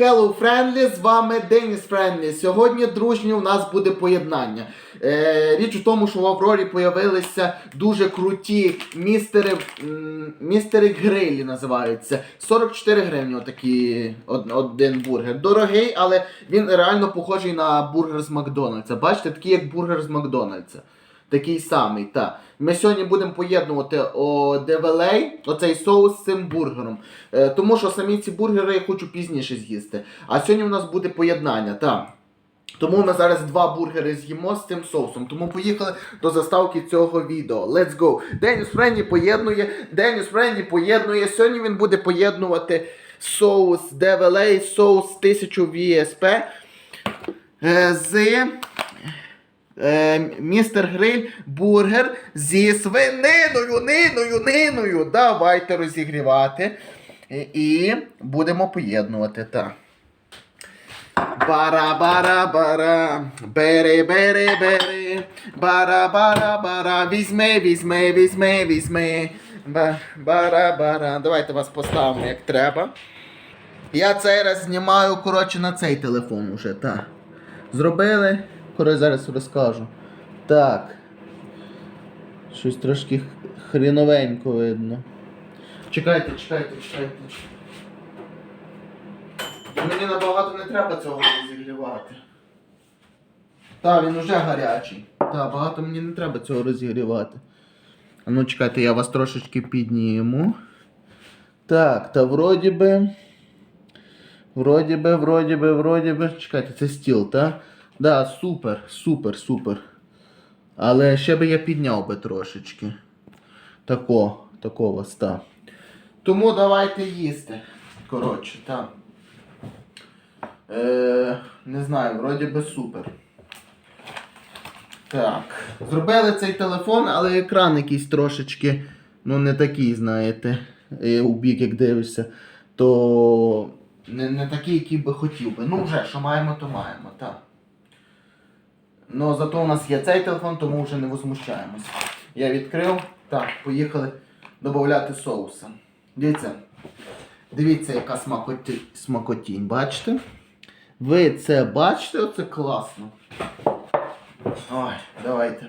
Hello Friendly, з вами Деніс Friendly. Сьогодні, дружні, у нас буде поєднання. Е, річ у тому, що в Аврорі появилися дуже круті містери містери грилі називаються. 44 гривні отакий од- один бургер. Дорогий, але він реально похожий на бургер з Макдональдса. Бачите, такий як бургер з Макдональдса. Такий самий, так. Ми сьогодні будемо поєднувати девелей, оцей соус з цим бургером. Е, тому що самі ці бургери я хочу пізніше з'їсти. А сьогодні у нас буде поєднання, так. Тому ми зараз два бургери з'їмо з цим соусом. Тому поїхали до заставки цього відео. Let's go! Деніс Френді поєднує. Деніс Френді поєднує. Сьогодні він буде поєднувати соус девелей, соус 1000 VSP е, з е, містер Гриль бургер зі свининою, ниною, ниною. Давайте розігрівати. І, і будемо поєднувати. так. Бара-бара-бара, бери, бери, бери, бара-бара-бара, візьми, візьми, візьми, візьми. Ба- Бара-бара. Давайте вас поставимо як треба. Я цей раз знімаю, коротше, на цей телефон уже, так. Зробили. Коротше, зараз розкажу. Так. Щось трошки хріновенько видно. Чекайте, чекайте, чекайте. Мені набагато не треба цього розігрівати. Так, він уже гарячий. Так, багато мені не треба цього розігрівати. А ну чекайте, я вас трошечки підніму. Так, та вроді би. Вроді би, вроді би, вроді би. Чекайте, це стіл, так? Да, супер, супер, супер. Але ще би я підняв би трошечки. Тако, тако вас, так. Тому давайте їсти. Коротше, так. Е, не знаю, вроді би супер. Так. Зробили цей телефон, але екран якийсь трошечки, ну не такий, знаєте, е, у бік як дивишся, то не, не такий, який би хотів би. Ну вже, що маємо, то маємо, так. Ну, зато у нас є цей телефон, тому вже не возмущаємось. Я відкрив. Так, поїхали додати соуса. Дивіться. Дивіться, яка смакоті... смакотінь, бачите? Ви це бачите, оце класно. Ой, давайте.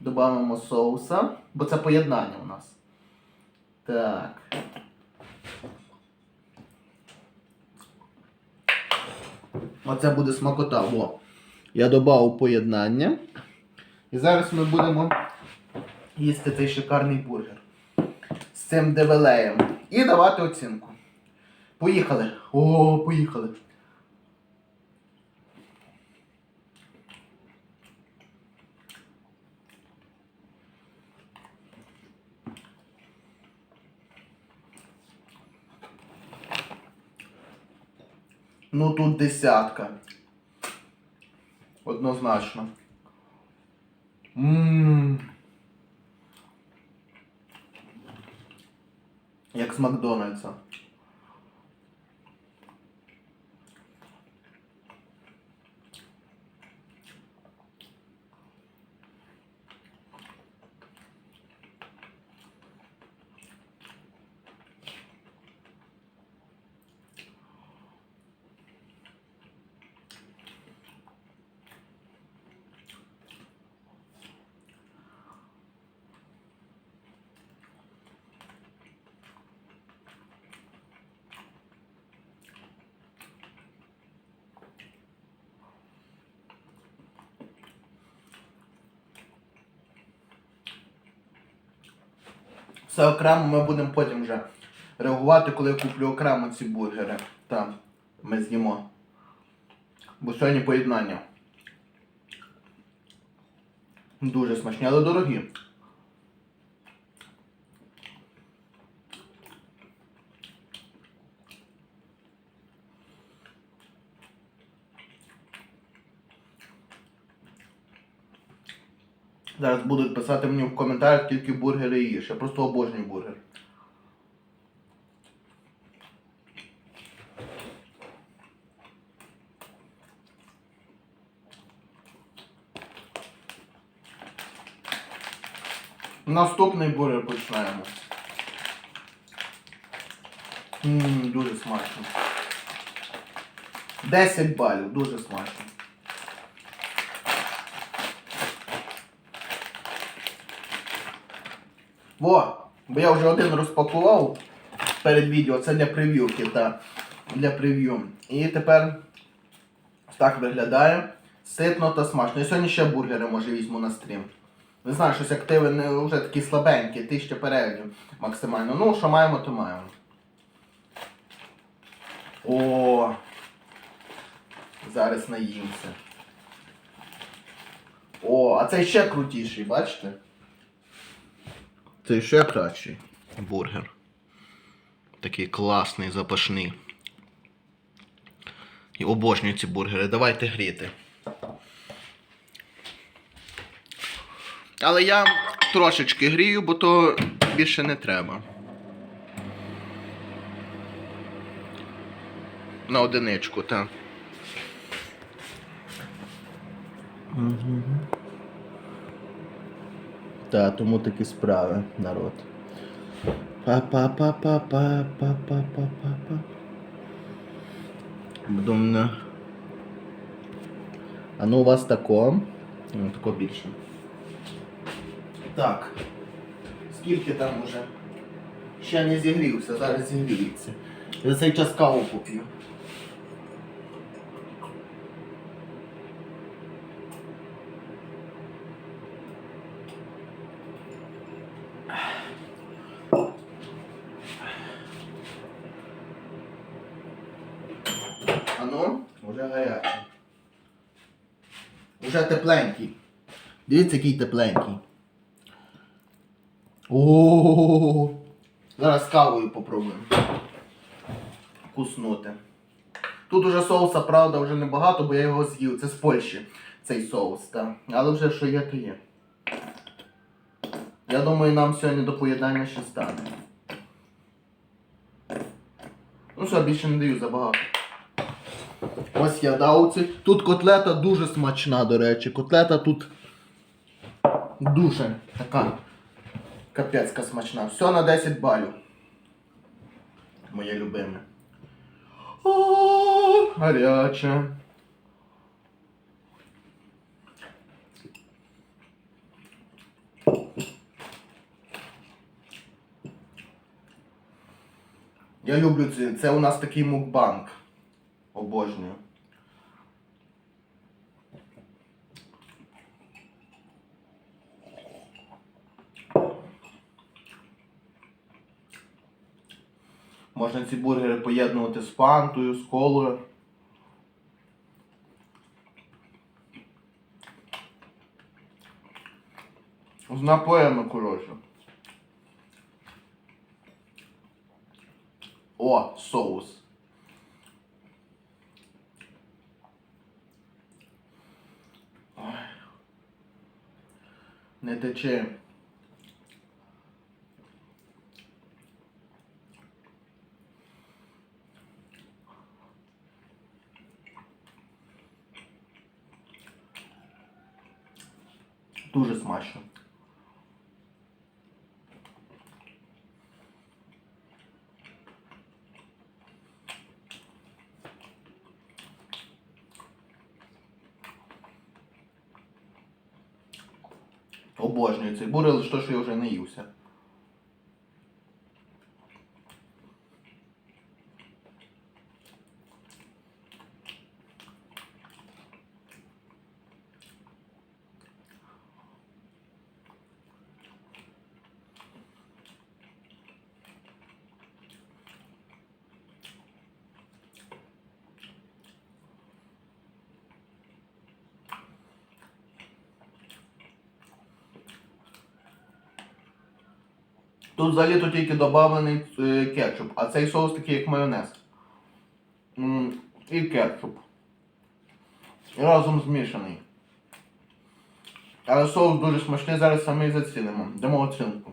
Добавимо соуса, бо це поєднання у нас. Так. Оце буде смакота. Во. Я додав поєднання. І зараз ми будемо їсти цей шикарний бургер з цим девелеєм. І давати оцінку. Поїхали. О, поїхали. Ну тут десятка. Однозначно. Ммм. Як з Макдональдса. Все окремо ми будемо потім вже реагувати, коли я куплю окремо ці бургери. Там ми з'їмо. Бо сьогодні поєднання. Дуже смачні, але дорогі. Зараз будуть писати мені в коментарях тільки бургери їж. Я просто обожнюю бургер. Наступний бургер починаємо. Ммм, дуже смачно. 10 балів, дуже смачно. Во! Бо я вже один розпакував перед відео, це для прев'юки, та для прев'ю. І тепер так виглядає. Ситно та смачно. І сьогодні ще бургери може візьму на стрім. Не знаю, щось активи не, вже такі слабенькі, тисяча переглядів максимально. Ну, що маємо, то маємо. О! Зараз наїмся. О, а цей ще крутіший, бачите? Цей ще кращий. Бургер. Такий класний, запашний. І обожнюю ці бургери. Давайте гріти. Але я трошечки грію, бо то більше не треба. На одиничку, так. Угу. Та, тому такі справи, народ. Па-па-па-па-па-па-па-па-па. Думно. А ну у вас тако. Ну, тако більше. Так. Скільки там уже? Ще не зігрівся, зараз зігріється. За цей час каву поп'ю. А ну, вже гарячий. Уже тепленький. Дивіться, який тепленький. О, Зараз кавою попробуємо. Куснути. Тут уже соуса, правда, вже небагато, бо я його з'їв. Це з Польщі цей соус, так. Але вже що є, то є. Я думаю, нам сьогодні до поєднання ще стане. Ну все, більше не даю забагато. Ось я дав. Тут котлета дуже смачна, до речі. Котлета тут дуже така капецька смачна. Все на 10 балів. Моє любиме. Гаряче. Я люблю це. Це у нас такий мукбанк. Обожнюю. Можна ці бургери поєднувати з фантою, з колою. З напоями, коротше. О, соус. Ой. Не тече. Дуже смачно. Обожнюю цей бургер, лише то, я вже не Тут взагалі то тільки доданий е, кетчуп, а цей соус такий як майонез. І кетчуп. Разом змішаний. Але соус дуже смачний, зараз самі зацінимо. Дамо оцінку.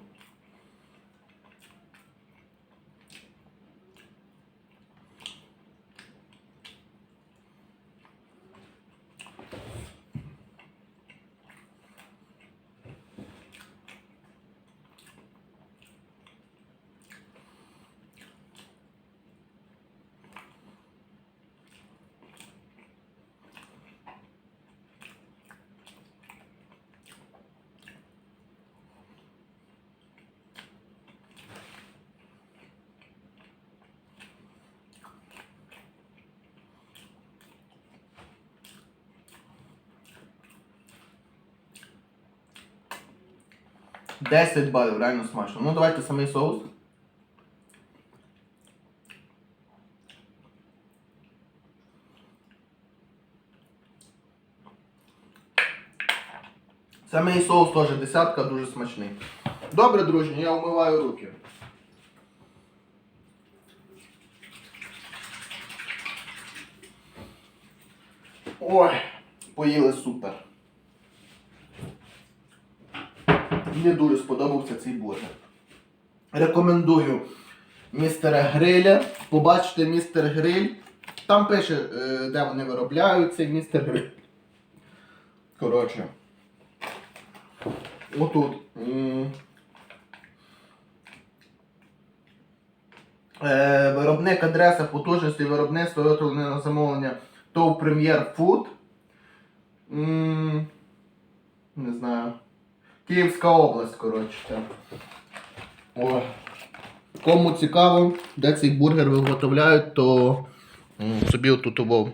10 балів, реально смачно. Ну давайте самий соус. Самий соус теж десятка, дуже смачний. Добре, дружні, я вмиваю руки. Ой, поїли супер. Мені дуже сподобався цей бургер. Рекомендую містера Гриля. Побачите містер Гриль. Там пише, е, де вони виробляють цей містер Гриль. Коротше. Отут. Е, виробник адреса потужності виробництва виготовлення замовлення ТОВ Прем'єр Фуд. Не знаю. Київська область, коротше. О. Кому цікаво, де цей бургер виготовляють, то собі отут обов.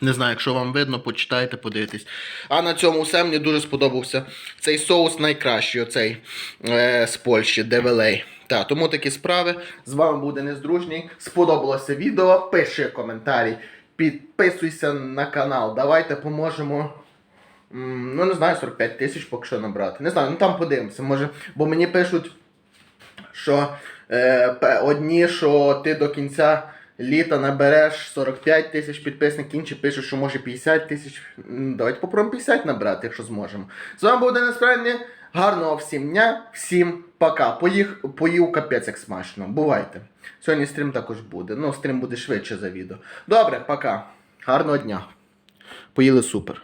Не знаю, якщо вам видно, почитайте, подивитесь. А на цьому все мені дуже сподобався. Цей соус найкращий, оцей е, з Польщі, Девелей. Так, тому такі справи. З вами буде Нездружній. Сподобалося відео. Пиши коментарі, підписуйся на канал. Давайте поможемо. Ну, не знаю, 45 тисяч поки що набрати. Не знаю, ну там подивимося. Може, бо мені пишуть, що е, одні, що ти до кінця літа набереш 45 тисяч підписників, інші пишуть, що може 50 тисяч. Давайте попробуємо 50 набрати, якщо зможемо. З вами був Денис Правильний. Гарного всім дня, всім пока. Поїх, поїв капець як смачно. Бувайте. Сьогодні стрім також буде. Ну, стрім буде швидше за відео. Добре, пока. Гарного дня. Поїли супер.